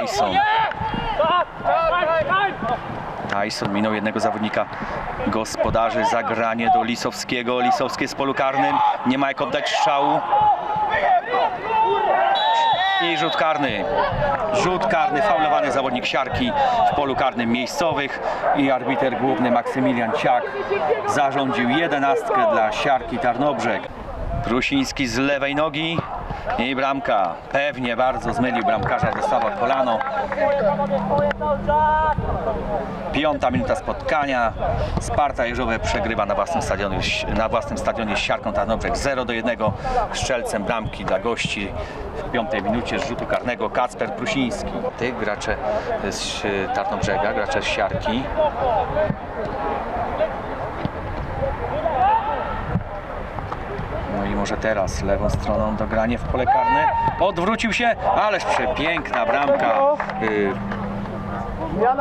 Tyson. Tyson minął jednego zawodnika gospodarzy. Zagranie do Lisowskiego. Lisowski jest w polu karnym. Nie ma jak oddać strzału. I rzut karny. Rzut karny, faulowany zawodnik siarki w polu karnym miejscowych i arbiter główny Maksymilian Ciak zarządził jedenastkę dla siarki Tarnobrzeg. Prusiński z lewej nogi i bramka. Pewnie bardzo zmylił bramkarza, dostawał kolano. Piąta minuta spotkania. Sparta Jeżowe przegrywa na własnym stadionie, na własnym stadionie z siarką Tarnobrzeg 0 do 1. Strzelcem bramki dla gości w piątej minucie z rzutu karnego Kacper Prusiński. Tych gracze z Tarnobrzega, gracze z siarki. No i może teraz lewą stroną dogranie w pole karne. Odwrócił się, ależ przepiękna bramka. Y,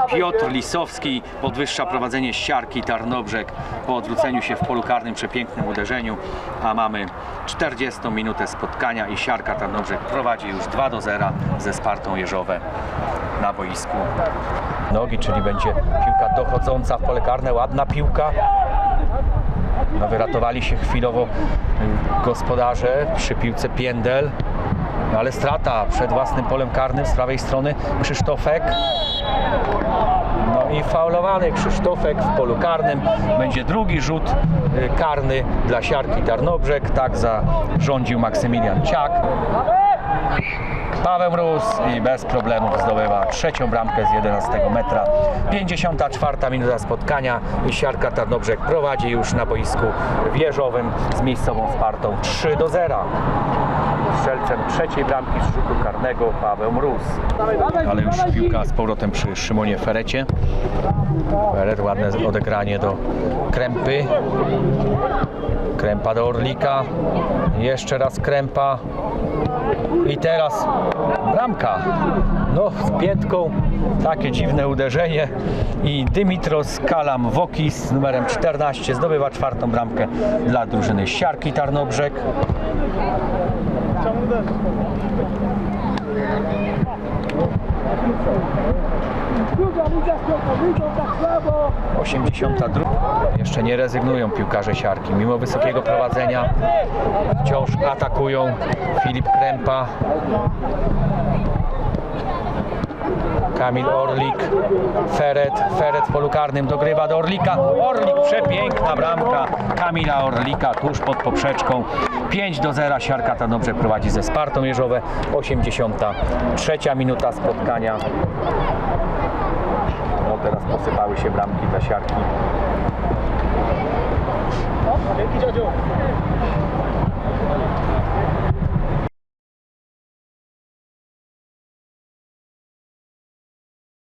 Piotr Lisowski podwyższa prowadzenie siarki Tarnobrzeg po odwróceniu się w polu karnym przepięknym uderzeniu, a mamy 40 minutę spotkania i siarka Tarnobrzeg prowadzi już 2 do 0 ze Spartą Jeżowe na boisku. Nogi, czyli będzie piłka dochodząca w pole karne, ładna piłka. No, wyratowali się chwilowo gospodarze przy piłce Piędel. No, ale strata przed własnym polem karnym z prawej strony Krzysztofek. No i faulowany Krzysztofek w polu karnym. Będzie drugi rzut y, karny dla siarki Tarnobrzeg. Tak zarządził Maksymilian Ciak. Paweł Mróz i bez problemów zdobywa trzecią bramkę z 11 metra. 54 minuta spotkania i siarka Tarnobrzeg prowadzi już na boisku wieżowym z miejscową Spartą 3 do 0. Strzelcem trzeciej bramki z rzutu karnego Paweł Mróz. Ale już piłka z powrotem przy Szymonie Ferecie. Feret, ładne odegranie do Krępy. Krępa do Orlika. Jeszcze raz Krępa. I teraz bramka. No, z piętką takie dziwne uderzenie. I Dymitros Kalam z numerem 14 zdobywa czwartą bramkę dla drużyny Siarki Tarnobrzeg. Druga liga z tak w prawo. 82. Jeszcze nie rezygnują piłkarze siarki. Mimo wysokiego prowadzenia wciąż atakują. Filip Krępa. Kamil Orlik, Feret, Feret w polu karnym dogrywa do Orlika. Orlik, przepiękna bramka Kamila Orlika tuż pod poprzeczką. 5 do 0, siarka ta dobrze prowadzi ze Spartą Jeżowe. 83 minuta spotkania teraz posypały się bramki dla siarki. Dzięki dziadziu.